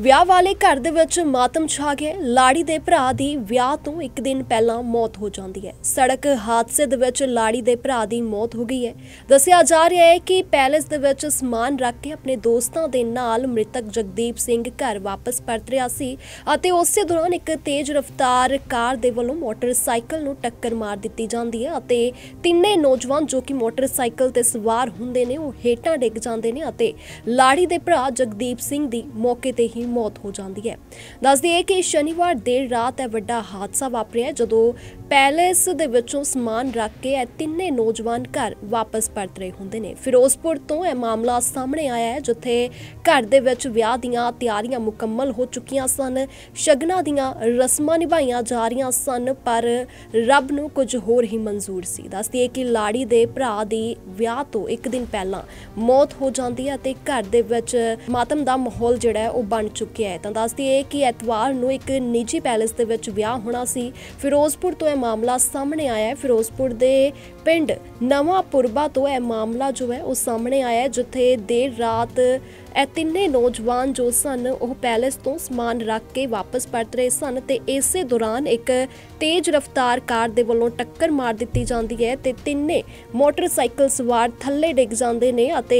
ਵਿਆਹ ਵਾਲੇ ਘਰ ਦੇ ਵਿੱਚ ਮਾਤਮ ਛਾ ਗਿਆ ਲਾੜੀ ਦੇ ਭਰਾ ਦੀ ਵਿਆਹ ਤੋਂ ਇੱਕ ਦਿਨ ਪਹਿਲਾਂ ਮੌਤ ਹੋ ਜਾਂਦੀ ਹੈ। ਸੜਕ ਹਾਦਸੇ ਦੇ ਵਿੱਚ ਲਾੜੀ ਦੇ ਭਰਾ ਦੀ ਮੌਤ ਹੋ ਗਈ ਹੈ। ਦੱਸਿਆ ਜਾ ਰਿਹਾ ਹੈ ਕਿ ਪੈਲੇਸ ਦੇ ਵਿੱਚ ਸਮਾਨ ਰੱਖ ਕੇ ਆਪਣੇ ਦੋਸਤਾਂ ਦੇ ਨਾਲ ਮ੍ਰਿਤਕ ਜਗਦੀਪ ਸਿੰਘ ਘਰ ਵਾਪਸ ਪਰਤ ਰਿਹਾ ਸੀ ਅਤੇ ਉਸੇ ਦੌਰਾਨ ਇੱਕ ਤੇਜ਼ ਰਫ਼ਤਾਰ ਕਾਰ ਦੇ ਵੱਲੋਂ ਮੋਟਰਸਾਈਕਲ ਨੂੰ ਟੱਕਰ ਮਾਰ ਦਿੱਤੀ ਜਾਂਦੀ ਹੈ ਅਤੇ ਤਿੰਨੇ ਨੌਜਵਾਨ ਜੋ ਕਿ ਮੋਟਰਸਾਈਕਲ ਤੇ ਸਵਾਰ ਹੁੰਦੇ ਨੇ, ਉਹ ਹੇਠਾਂ ਡਿੱਗ ਜਾਂਦੇ ਨੇ ਅਤੇ ਲਾੜੀ ਦੇ ਭਰਾ ਜਗਦੀਪ ਸਿੰਘ ਦੀ ਮੌਕੇ ਤੇ ਹੀ ਮੌਤ ਹੋ ਜਾਂਦੀ ਹੈ। ਦੱਸ ਦਈਏ ਕਿ ਸ਼ਨੀਵਾਰ ਦੇਰ ਰਾਤ ਇਹ ਵੱਡਾ ਹਾਦਸਾ ਵਾਪਰਿਆ, ਜਦੋਂ ਪੈਲੇਸ ਦੇ ਵਿੱਚੋਂ ਸਮਾਨ ਰੱਖ ਕੇ ਇਹ ਤਿੰਨੇ ਨੌਜਵਾਨ ਘਰ ਵਾਪਸ ਪਰਤ ਰਹੇ ਹੁੰਦੇ ਨੇ। ਫਿਰੋਜ਼ਪੁਰ ਤੋਂ ਇਹ ਮਾਮਲਾ ਸਾਹਮਣੇ ਆਇਆ ਹੈ, ਜਿੱਥੇ ਘਰ ਦੇ ਵਿੱਚ ਵਿਆਹ ਦੀਆਂ ਤਿਆਰੀਆਂ ਮੁਕੰਮਲ ਹੋ ਚੁੱਕੀਆਂ ਸਨ। ਸ਼ਗਨਾਂ ਦੀਆਂ ਰਸਮਾਂ ਨਿਭਾਈਆਂ ਜਾ ਰਹੀਆਂ ਸਨ, ਪਰ ਰੱਬ ਨੂੰ ਕੁਝ ਹੋਰ ਹੀ ਮਨਜ਼ੂਰ ਸੀ। ਦੱਸ ਦਈਏ ਕਿ ਲਾੜੀ ਦੇ ਭਰਾ ਦੀ ਵਿਆਹ ਤੋਂ ਇੱਕ ਦਿਨ ਪਹਿਲਾਂ ਮੌਤ ਹੋ ਜਾਂਦੀ ਹੈ ਤੇ ਘਰ ਦੇ ਵਿੱਚ ਮਾਤਮ ਦਾ ਮਾਹੌਲ ਜਿਹੜਾ ਹੈ, ਉਹ ਬਣ ਚੁੱਕਿਆ ਹੈ। ਤਾਂ ਦੱਸ ਦਈਏ ਕਿ ਐਤਵਾਰ ਨੂੰ ਇੱਕ ਨਿੱਜੀ ਪੈਲੇਸ ਦੇ ਵਿੱਚ ਵਿਆਹ ਹੋਣਾ ਸੀ। ਫਿਰੋਜ਼ਪੁਰ ਤੋਂ ਇਹ ਮਾਮਲਾ ਸਾਹਮਣੇ ਆਇਆ ਹੈ। ਫਿਰੋਜ਼ਪੁਰ ਦੇ ਪਿੰਡ ਨਵਾਂ ਪੁਰਬਾ ਤੋਂ ਇਹ ਮਾਮਲਾ ਜੋ ਹੈ ਉਹ ਸਾਹਮਣੇ ਆਇਆ ਜਿੱਥੇ ਦੇਰ ਰਾਤ ਇਹ ਤਿੰਨੇ ਨੌਜਵਾਨ ਜੋ ਸਨ, ਉਹ ਪੈਲੇਸ ਤੋਂ ਸਮਾਨ ਰੱਖ ਕੇ ਵਾਪਸ ਪਰਤ ਰਹੇ ਸਨ ਤੇ ਇਸੇ ਦੌਰਾਨ ਇੱਕ ਤੇਜ਼ ਰਫ਼ਤਾਰ ਕਾਰ ਦੇ ਵੱਲੋਂ ਟੱਕਰ ਮਾਰ ਦਿੱਤੀ ਜਾਂਦੀ ਹੈ ਤੇ ਤਿੰਨੇ ਮੋਟਰਸਾਈਕਲ ਸਵਾਰ ਥੱਲੇ ਡਿੱਗ ਜਾਂਦੇ ਨੇ ਅਤੇ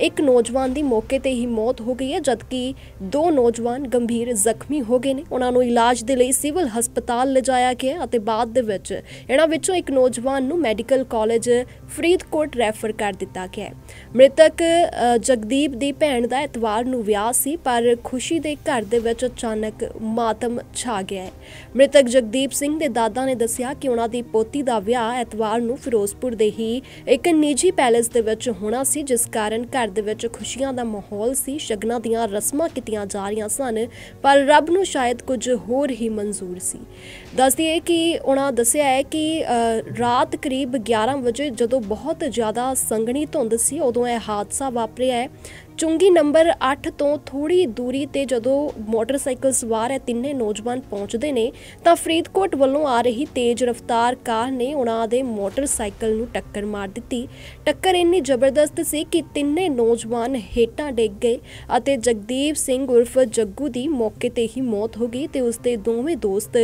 ਇੱਕ ਨੌਜਵਾਨ ਦੀ ਮੌਕੇ ਤੇ ਹੀ ਮੌਤ ਹੋ ਗਈ ਹੈ, ਜਦਕਿ ਦੋ ਨੌਜਵਾਨ ਗੰਭੀਰ ਜ਼ਖਮੀ ਹੋ ਗਏ ਨੇ। ਉਹਨਾਂ ਨੂੰ ਇਲਾਜ ਦੇ ਲਈ ਸਿਵਲ ਹਸਪਤਾਲ ਲਿਜਾਇਆ ਗਿਆ ਅਤੇ ਬਾਅਦ ਦੇ ਵਿੱਚ ਇਹਨਾਂ ਵਿੱਚੋਂ ਇੱਕ ਨੌਜਵਾਨ ਨੂੰ ਮੈਡੀਕਲ ਕਾਲਜ ਫਰੀਦਕੋਟ ਰੈਫਰ ਕਰ ਦਿੱਤਾ ਗਿਆ ਹੈ। ਮ੍ਰਿਤਕ ਜਗਦੀਪ ਦੀ ਭੈਣ ਦਾ ਐਤਵਾਰ ਨੂੰ ਵਿਆਹ ਸੀ, ਪਰ ਖੁਸ਼ੀ ਦੇ ਘਰ ਦੇ ਵਿੱਚ ਅਚਾਨਕ ਮਾਤਮ ਛਾ ਗਿਆ ਹੈ। ਮ੍ਰਿਤਕ ਜਗਦੀਪ ਸਿੰਘ ਦੇ ਦਾਦਾ ਨੇ ਦੱਸਿਆ ਕਿ ਉਹਨਾਂ ਦੀ ਪੋਤੀ ਦਾ ਵਿਆਹ ਐਤਵਾਰ ਨੂੰ ਫਿਰੋਜ਼ਪੁਰ ਦੇ ਹੀ ਇੱਕ ਨਿੱਜੀ ਪੈਲੇਸ ਦੇ ਵਿੱਚ ਹੋਣਾ ਸੀ, ਜਿਸ ਕਾਰਨ ਘਰ ਦੇ ਵਿੱਚ ਖੁਸ਼ੀਆਂ ਦਾ ਮਾਹੌਲ ਸੀ, ਸ਼ਗਨਾਂ ਦੀਆਂ ਰਸਮਾਂ ਕੀਤੀਆਂ ਜਾ ਰਹੀਆਂ ਸਨ, ਪਰ ਰੱਬ ਨੂੰ ਸ਼ਾਇਦ ਕੁਝ ਹੋਰ ਹੀ ਮਨਜ਼ੂਰ ਸੀ। ਦੱਸਦੀ ਹੈ ਕਿ ਉਹਨਾਂ ਦੱਸਿਆ ਹੈ ਕਿ ਰਾਤ ਕਰੀਬ 11 ਵਜੇ ਜਦੋਂ ਬਹੁਤ ਜ਼ਿਆਦਾ ਸੰਘਣੀ ਧੁੰਦ ਸੀ ਉਦੋਂ ਇਹ ਹਾਦਸਾ ਵਾਪਰਿਆ ਹੈ। ਚੁੰਗੀ ਨੰਬਰ 8 ਤੋਂ ਥੋੜੀ ਦੂਰੀ ਤੇ ਜਦੋਂ ਮੋਟਰਸਾਈਕਲ ਸਵਾਰ ਇਹ ਤਿੰਨੇ ਨੌਜਵਾਨ ਪਹੁੰਚਦੇ ਨੇ, ਤਾਂ ਫਰੀਦਕੋਟ ਵੱਲੋਂ ਆ ਰਹੀ ਤੇਜ਼ ਰਫ਼ਤਾਰ ਕਾਰ ਨੇ ਉਹਨਾਂ ਦੇ ਮੋਟਰਸਾਈਕਲ ਨੂੰ ਟੱਕਰ ਮਾਰ ਦਿੱਤੀ। ਟੱਕਰ ਇੰਨੀ ਜ਼ਬਰਦਸਤ ਸੀ ਕਿ ਤਿੰਨੇ ਨੌਜਵਾਨ ਹੇਠਾਂ ਡਿੱਗ ਗਏ ਅਤੇ ਜਗਦੀਪ ਸਿੰਘ ਉਰਫ ਜੱਗੂ ਦੀ ਮੌਕੇ ਤੇ ਹੀ ਮੌਤ ਹੋ ਗਈ ਤੇ ਉਸਦੇ ਦੋਵੇਂ ਦੋਸਤ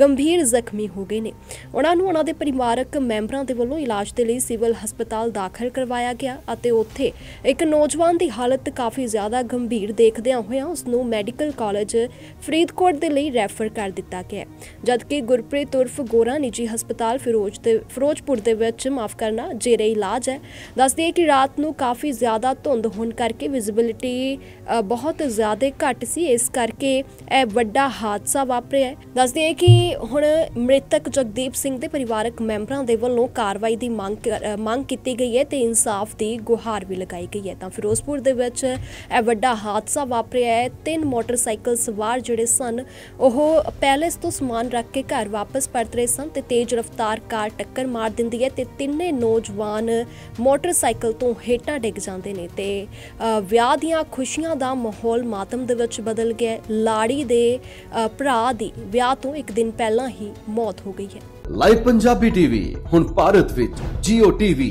ਗੰਭੀਰ ਜ਼ਖਮੀ ਹੋ ਗਏ ਨੇ। ਉਹਨਾਂ ਨੂੰ ਉਹਨਾਂ ਦੇ ਪਰਿਵਾਰਕ ਮੈਂਬਰਾਂ ਦੇ ਵੱਲੋਂ ਇਲਾਜ ਦੇ ਲਈ ਸਿਵਲ ਹਸਪਤਾਲ ਦਾਖਲ ਕਰਵਾਇਆ ਗਿਆ ਅਤੇ ਉੱਥੇ ਇੱਕ ਨੌਜਵਾਨ ਦੀ ਹਾਲਤ ਕਾਫੀ ਜ਼ਿਆਦਾ ਗੰਭੀਰ ਦੇਖਦਿਆਂ ਹੋਇਆਂ ਉਸ ਨੂੰ ਮੈਡੀਕਲ ਕਾਲਜ ਫਰੀਦਕੋਟ ਦੇ ਲਈ ਰੈਫਰ ਕਰ ਦਿੱਤਾ ਗਿਆ ਜਦਕਿ ਗੁਰਪ੍ਰੀਤ ਉਰਫ ਗੋਰਾ ਨਿੱਜੀ ਹਸਪਤਾਲ ਫਿਰੋਜ਼ ਦੇ ਫਿਰੋਜ਼ਪੁਰ ਦੇ ਵਿੱਚ ਮਾਫ ਕਰਨਾ ਜੇਰੇ ਇਲਾਜ ਹੈ। ਦੱਸਦੇ ਹੈ ਕਿ ਰਾਤ ਨੂੰ ਕਾਫੀ ਜ਼ਿਆਦਾ ਧੁੰਦ ਹੋਣ ਕਰਕੇ ਵਿਜ਼ਿਬਿਲਿਟੀ ਬਹੁਤ ਜ਼ਿਆਦਾ ਘੱਟ ਸੀ। ਇਸ ਕਰਕੇ ਇਹ ਵੱਡਾ ਹਾਦਸਾ ਵਾਪਰਿਆ ਹੈ। ਦੱਸਦੇ ਹੈ ਕਿ ਹੁਣ ਮ੍ਰਿਤਕ ਜਗਦੀਪ ਸਿੰਘ ਦੇ ਪਰਿਵਾਰਕ ਮੈਂਬਰਾਂ ਦੇ ਵੱਲੋਂ ਕਾਰਵਾਈ ਦੀ ਮੰਗ ਮੰਗ ਕੀਤੀ ਗਈ ਹੈ ਤੇ ਇਨਸਾਫ ਦੀ ਗੁਹਾਰ ਵੀ ਲਗਾਈ ਗਈ ਹੈ। ਤਾਂ ਫਿਰੋਜ਼ਪੁਰ ਦੇ ਵਿੱਚ ਇਹ ਵੱਡਾ ਹਾਦਸਾ ਵਾਪਰਿਆ ਹੈ। ਤਿੰਨ ਮੋਟਰਸਾਈਕਲ ਸਵਾਰ ਜਿਹੜੇ ਸਨ ਉਹ ਪੈਲੇਸ ਤੋਂ ਸਮਾਨ ਰੱਖ ਕੇ ਘਰ ਵਾਪਸ ਪਰਤ ਰਹੇ ਸਨ ਤੇ ਤੇਜ਼ ਰਫ਼ਤਾਰ ਕਾਰ ਟੱਕਰ ਮਾਰ ਦਿੰਦੀ ਹੈ ਤੇ ਤਿੰਨੇ ਨੌਜਵਾਨ ਮੋਟਰਸਾਈਕਲ ਤੋਂ ਹੇਠਾਂ ਡਿੱਗ ਜਾਂਦੇ ਨੇ ਤੇ ਵਿਆਹ ਦੀਆਂ ਖੁਸ਼ੀਆਂ ਦਾ ਮਾਹੌਲ ਮਾਤਮ ਦੇ ਵਿੱਚ ਬਦਲ ਗਿਆ ਲਾੜੀ ਦੇ ਭਰਾ ਦੀ ਵਿਆਹ ਤੋਂ ਇੱਕ ਦਿਨ ਪਹਿਲਾਂ ਹੀ ਮੌਤ ਹੋ ਗਈ ਹੈ। ਲਾਈਵ ਪੰਜਾਬੀ ਟੀਵੀ ਹੁਣ ਭਾਰਤ ਵਿੱਚ Jio TV,